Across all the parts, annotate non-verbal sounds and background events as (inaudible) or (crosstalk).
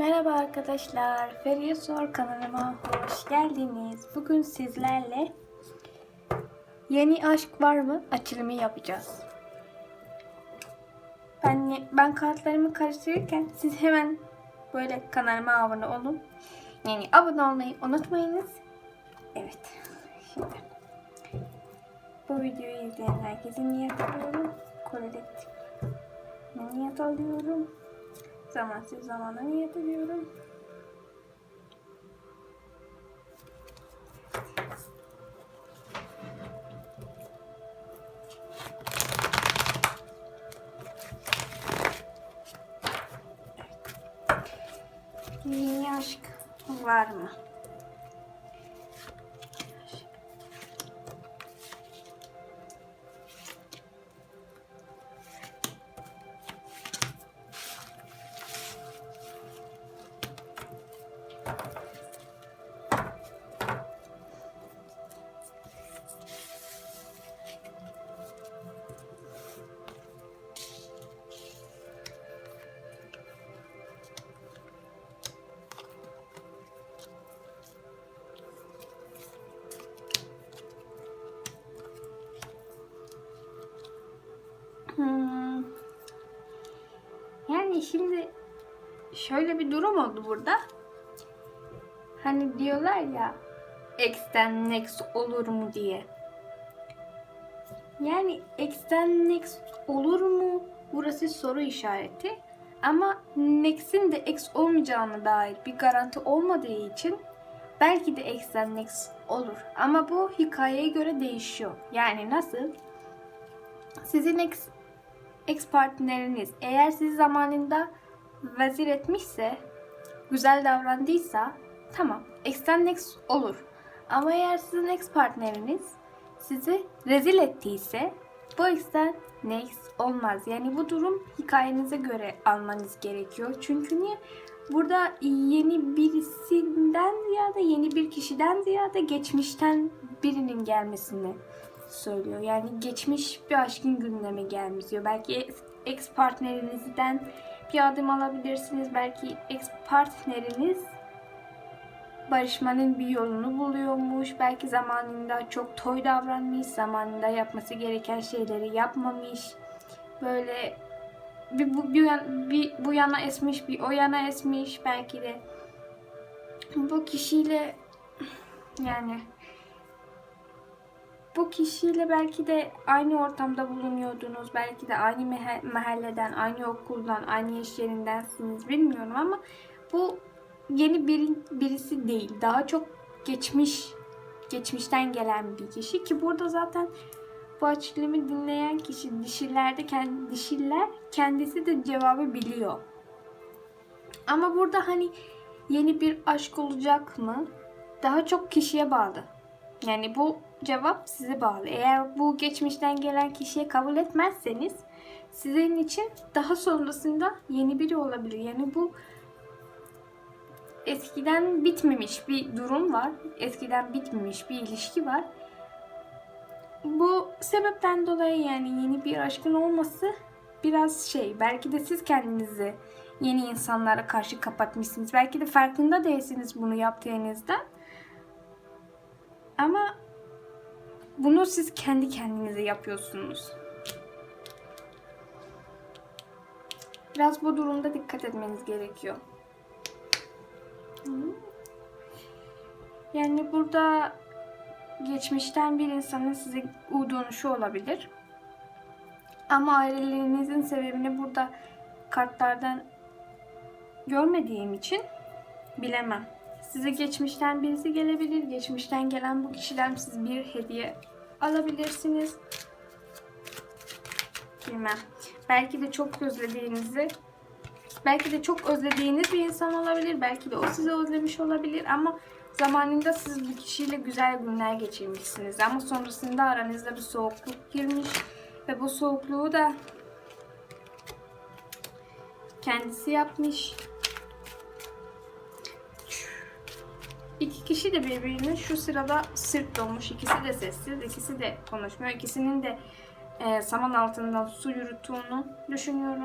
Merhaba arkadaşlar. Feriye Sor kanalıma hoş geldiniz. Bugün sizlerle Yeni Aşk Var mı açılımı yapacağız. Ben ben kartlarımı karıştırırken siz hemen böyle kanalıma abone olun. Yani abone olmayı unutmayınız. Evet. Şimdi bu videoyu izleyen herkesin niyet alıyorum. Kolektif niyet alıyorum. Zamansız zamana niyet ediyorum. Şimdi şöyle bir durum oldu burada. Hani diyorlar ya X'ten next olur mu diye. Yani X'ten next olur mu? Burası soru işareti. Ama Next'in de X olmayacağına dair bir garanti olmadığı için belki de X'ten next olur. Ama bu hikayeye göre değişiyor. Yani nasıl? Sizin ex, ex partneriniz eğer sizi zamanında vezir etmişse, güzel davrandıysa tamam ex'ten next olur. Ama eğer sizin ex partneriniz sizi rezil ettiyse bu ex'ten next olmaz. Yani bu durum hikayenize göre almanız gerekiyor. Çünkü niye? Burada yeni birisinden ziyade yeni bir kişiden ziyade geçmişten birinin gelmesini söylüyor. Yani geçmiş bir aşkın gündeme gelmiş diyor. Belki ex partnerinizden bir adım alabilirsiniz. Belki ex partneriniz barışmanın bir yolunu buluyormuş. Belki zamanında çok toy davranmış, zamanında yapması gereken şeyleri yapmamış. Böyle bir bu, bir, bir bu yana esmiş, bir o yana esmiş belki de. Bu kişiyle yani bu kişiyle belki de aynı ortamda bulunuyordunuz. Belki de aynı mahalleden, aynı okuldan, aynı iş yerindensiniz bilmiyorum ama bu yeni bir, birisi değil. Daha çok geçmiş, geçmişten gelen bir kişi ki burada zaten bu açılımı dinleyen kişi dişillerde kendi dişiller kendisi de cevabı biliyor. Ama burada hani yeni bir aşk olacak mı? Daha çok kişiye bağlı. Yani bu cevap size bağlı. Eğer bu geçmişten gelen kişiye kabul etmezseniz sizin için daha sonrasında yeni biri olabilir. Yani bu eskiden bitmemiş bir durum var. Eskiden bitmemiş bir ilişki var. Bu sebepten dolayı yani yeni bir aşkın olması biraz şey belki de siz kendinizi yeni insanlara karşı kapatmışsınız. Belki de farkında değilsiniz bunu yaptığınızda. Ama bunu siz kendi kendinize yapıyorsunuz. Biraz bu durumda dikkat etmeniz gerekiyor. Yani burada geçmişten bir insanın size U dönüşü olabilir. Ama ayrılığınızın sebebini burada kartlardan görmediğim için bilemem. Size geçmişten birisi gelebilir. Geçmişten gelen bu kişiden siz bir hediye alabilirsiniz. Bilmem. Belki de çok özlediğinizi belki de çok özlediğiniz bir insan olabilir. Belki de o sizi özlemiş olabilir ama zamanında siz bu kişiyle güzel günler geçirmişsiniz. Ama sonrasında aranızda bir soğukluk girmiş ve bu soğukluğu da kendisi yapmış. Kişi de birbirine şu sırada sırt dolmuş. İkisi de sessiz, ikisi de konuşmuyor. İkisinin de e, saman altından su yürüttüğünü düşünüyorum.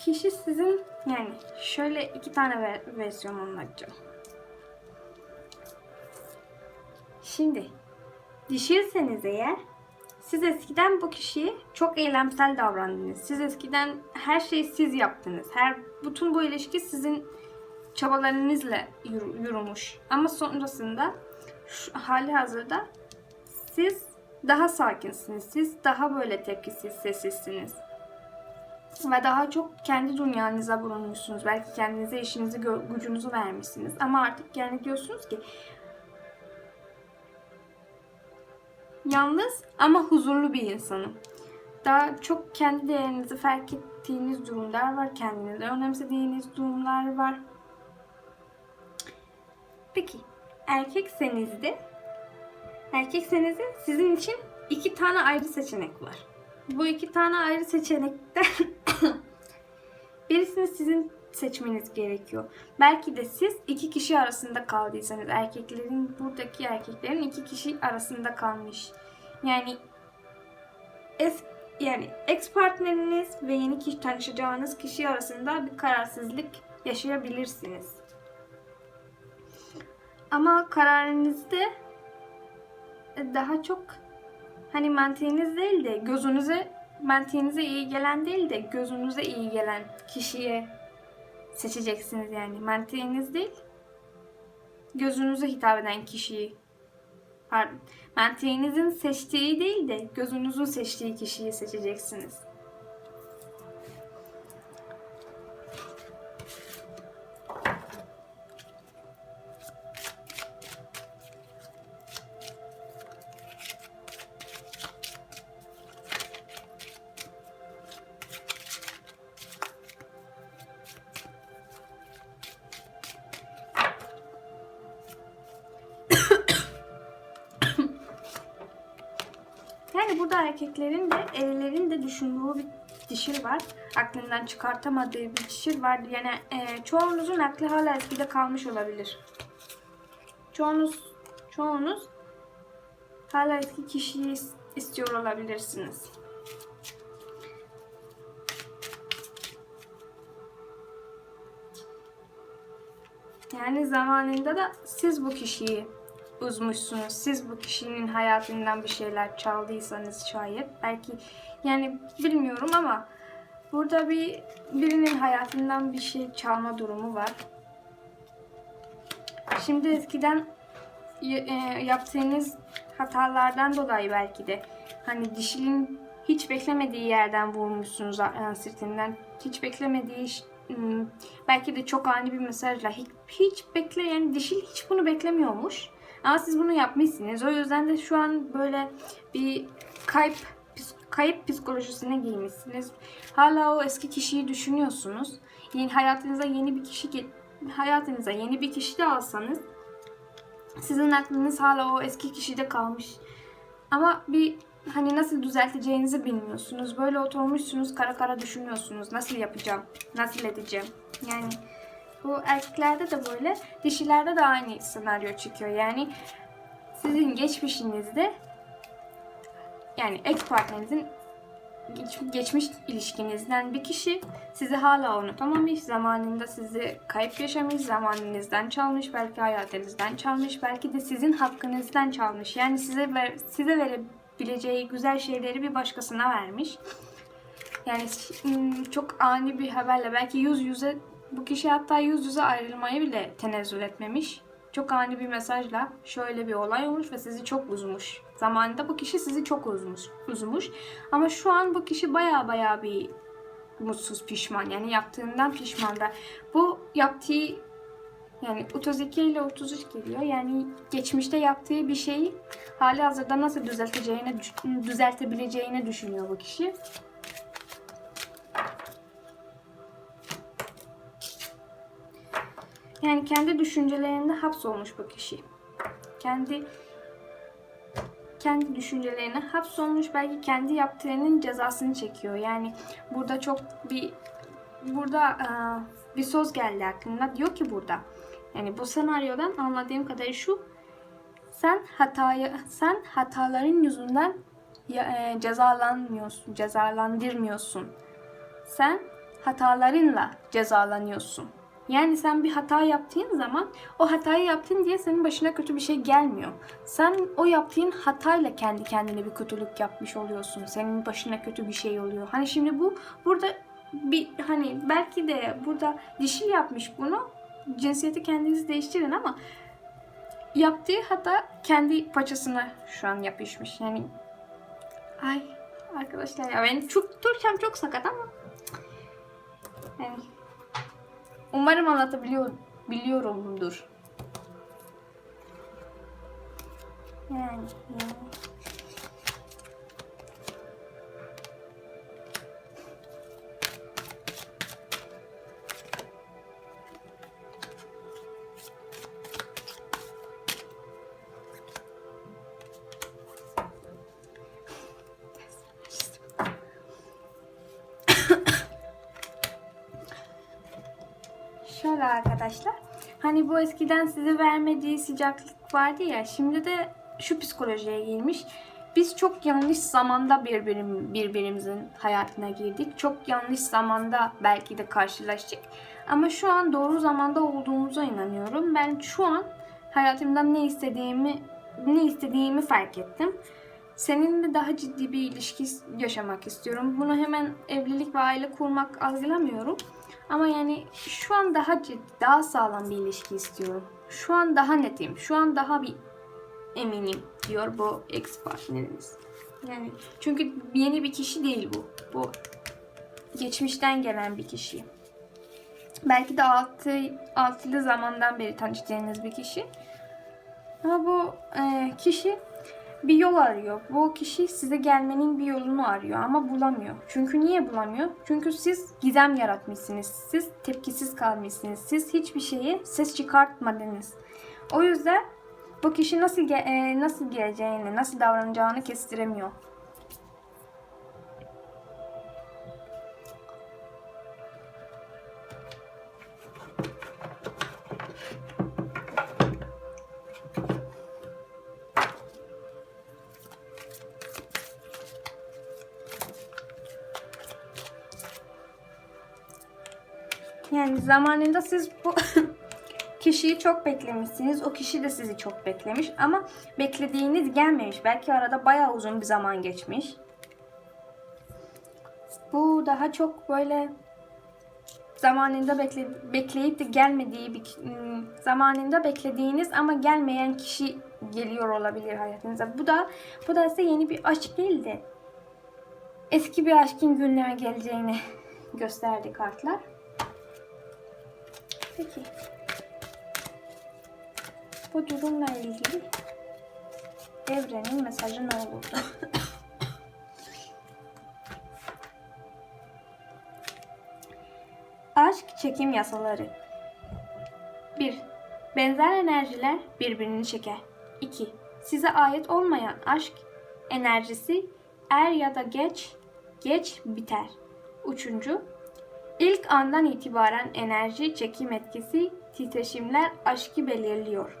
Kişi sizin yani şöyle iki tane ver, versiyon anlatacağım. Şimdi düşürseniz eğer siz eskiden bu kişiye çok eylemsel davrandınız. Siz eskiden her şeyi siz yaptınız. Her bütün bu ilişki sizin çabalarınızla yürü- yürümüş. Ama sonrasında şu hali hazırda siz daha sakinsiniz. Siz daha böyle tepkisiz, sessizsiniz. Ve daha çok kendi dünyanıza bulunmuşsunuz. Belki kendinize işinizi, gücünüzü vermişsiniz. Ama artık yani diyorsunuz ki yalnız ama huzurlu bir insanım. Daha çok kendi değerinizi fark ettiğiniz durumlar var. Kendinizi önemsediğiniz durumlar var. Peki erkekseniz de erkekseniz de sizin için iki tane ayrı seçenek var. Bu iki tane ayrı seçenekten (coughs) birisini sizin seçmeniz gerekiyor. Belki de siz iki kişi arasında kaldıysanız erkeklerin buradaki erkeklerin iki kişi arasında kalmış. Yani es yani ex partneriniz ve yeni kişi tanışacağınız kişi arasında bir kararsızlık yaşayabilirsiniz. Ama kararınızda daha çok hani mantığınız değil de gözünüze mantığınıza iyi gelen değil de gözünüze iyi gelen kişiye seçeceksiniz yani. Mantığınız değil gözünüze hitap eden kişiyi pardon mantığınızın seçtiği değil de gözünüzün seçtiği kişiyi seçeceksiniz. Erkeklerin de erlerin de düşündüğü bir dişil var. Aklından çıkartamadığı bir dişil var. Yani e, çoğunuzun aklı hala eskide kalmış olabilir. Çoğunuz çoğunuz hala eski kişiyi is- istiyor olabilirsiniz. Yani zamanında da siz bu kişiyi üzmüşsünüz. Siz bu kişinin hayatından bir şeyler çaldıysanız şayet belki yani bilmiyorum ama burada bir birinin hayatından bir şey çalma durumu var. Şimdi eskiden e, yaptığınız hatalardan dolayı belki de hani dişinin hiç beklemediği yerden vurmuşsunuz yani sırtından. Hiç beklemediği hmm, belki de çok ani bir mesajla hiç, hiç bekle yani dişil hiç bunu beklemiyormuş. Ama siz bunu yapmışsınız. O yüzden de şu an böyle bir kayıp kayıp psikolojisine girmişsiniz. Hala o eski kişiyi düşünüyorsunuz. Yeni hayatınıza yeni bir kişi hayatınıza yeni bir kişi de alsanız sizin aklınız hala o eski kişide kalmış. Ama bir hani nasıl düzelteceğinizi bilmiyorsunuz. Böyle oturmuşsunuz kara kara düşünüyorsunuz. Nasıl yapacağım? Nasıl edeceğim? Yani bu erkeklerde de böyle, dişilerde de aynı senaryo çıkıyor. Yani sizin geçmişinizde yani ex partnerinizin geç- geçmiş ilişkinizden bir kişi sizi hala unutamamış, zamanında sizi kayıp yaşamış, zamanınızdan çalmış, belki hayatınızdan çalmış, belki de sizin hakkınızdan çalmış. Yani size ver, size verebileceği güzel şeyleri bir başkasına vermiş. Yani hmm, çok ani bir haberle belki yüz yüze bu kişi hatta yüz yüze ayrılmayı bile tenezzül etmemiş. Çok ani bir mesajla şöyle bir olay olmuş ve sizi çok üzmüş. Zamanında bu kişi sizi çok üzmüş. üzmüş. Ama şu an bu kişi baya baya bir mutsuz, pişman. Yani yaptığından pişman ve bu yaptığı yani 32 ile 33 geliyor. Yani geçmişte yaptığı bir şeyi hali hazırda nasıl düzelteceğini, düzeltebileceğini düşünüyor bu kişi. Yani kendi düşüncelerinde hapsolmuş bu kişi. Kendi kendi düşüncelerine hapsolmuş belki kendi yaptığının cezasını çekiyor. Yani burada çok bir burada e, bir söz geldi aklına. Diyor ki burada yani bu senaryodan anladığım kadarıyla şu sen hataya sen hataların yüzünden ya- e, cezalanmıyorsun, cezalandırmıyorsun. Sen hatalarınla cezalanıyorsun. Yani sen bir hata yaptığın zaman o hatayı yaptın diye senin başına kötü bir şey gelmiyor. Sen o yaptığın hatayla kendi kendine bir kötülük yapmış oluyorsun. Senin başına kötü bir şey oluyor. Hani şimdi bu burada bir hani belki de burada dişil yapmış bunu. Cinsiyeti kendiniz değiştirin ama yaptığı hata kendi paçasına şu an yapışmış. Yani ay arkadaşlar ya ben çok Türkçem çok sakat ama yani umarım anlatabiliyor biliyorumdur. Yani, yani. Şöyle arkadaşlar. Hani bu eskiden size vermediği sıcaklık vardı ya. Şimdi de şu psikolojiye girmiş. Biz çok yanlış zamanda birbirim, birbirimizin hayatına girdik. Çok yanlış zamanda belki de karşılaştık. Ama şu an doğru zamanda olduğumuza inanıyorum. Ben şu an hayatımdan ne istediğimi ne istediğimi fark ettim. Seninle daha ciddi bir ilişki yaşamak istiyorum. Bunu hemen evlilik ve aile kurmak algılamıyorum. Ama yani şu an daha ciddi, daha sağlam bir ilişki istiyorum. Şu an daha netim. Şu an daha bir eminim diyor bu ex partneriniz. Yani çünkü yeni bir kişi değil bu. Bu geçmişten gelen bir kişi. Belki de altı, altılı zamandan beri tanıştığınız bir kişi. Ama bu e, kişi bir yol arıyor. Bu kişi size gelmenin bir yolunu arıyor ama bulamıyor. Çünkü niye bulamıyor? Çünkü siz gizem yaratmışsınız. Siz tepkisiz kalmışsınız. Siz hiçbir şeye ses çıkartmadınız. O yüzden bu kişi nasıl ge- e, nasıl geleceğini, nasıl davranacağını kestiremiyor. Yani zamanında siz bu (laughs) kişiyi çok beklemişsiniz. O kişi de sizi çok beklemiş ama beklediğiniz gelmemiş. Belki arada bayağı uzun bir zaman geçmiş. Bu daha çok böyle zamanında bekle, bekleyip de gelmediği bir ım, zamanında beklediğiniz ama gelmeyen kişi geliyor olabilir hayatınıza. Bu da bu da size yeni bir aşk değil de eski bir aşkın günlerine geleceğini (laughs) gösterdi kartlar. Peki. Bu durumla ilgili evrenin mesajı ne olurdu? (coughs) Aşk çekim yasaları 1. Benzer enerjiler birbirini çeker. 2. Size ait olmayan aşk enerjisi er ya da geç geç biter. 3. İlk andan itibaren enerji, çekim etkisi, titreşimler aşkı belirliyor.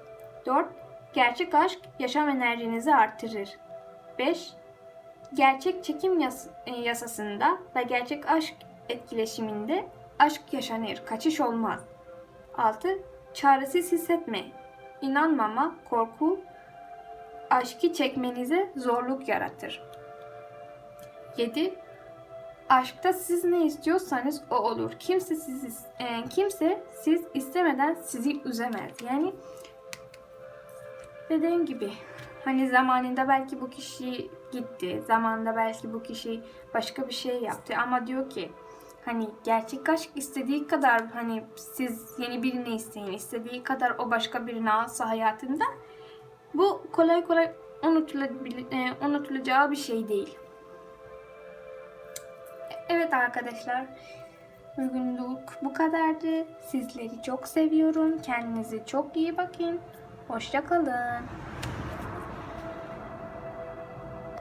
4. Gerçek aşk yaşam enerjinizi artırır. 5. Gerçek çekim yas- e, yasasında ve gerçek aşk etkileşiminde aşk yaşanır, kaçış olmaz. 6. Çaresiz hissetme, inanmama, korku aşkı çekmenize zorluk yaratır. 7. Aşkta siz ne istiyorsanız o olur. Kimse siz e, kimse siz istemeden sizi üzemez. Yani dediğim gibi hani zamanında belki bu kişi gitti. Zamanında belki bu kişi başka bir şey yaptı ama diyor ki hani gerçek aşk istediği kadar hani siz yeni birini isteyin. istediği kadar o başka birini alsa hayatında bu kolay kolay e, unutulacağı bir şey değil. Evet arkadaşlar. Bugünlük bu kadardı. Sizleri çok seviyorum. Kendinize çok iyi bakın. Hoşça kalın.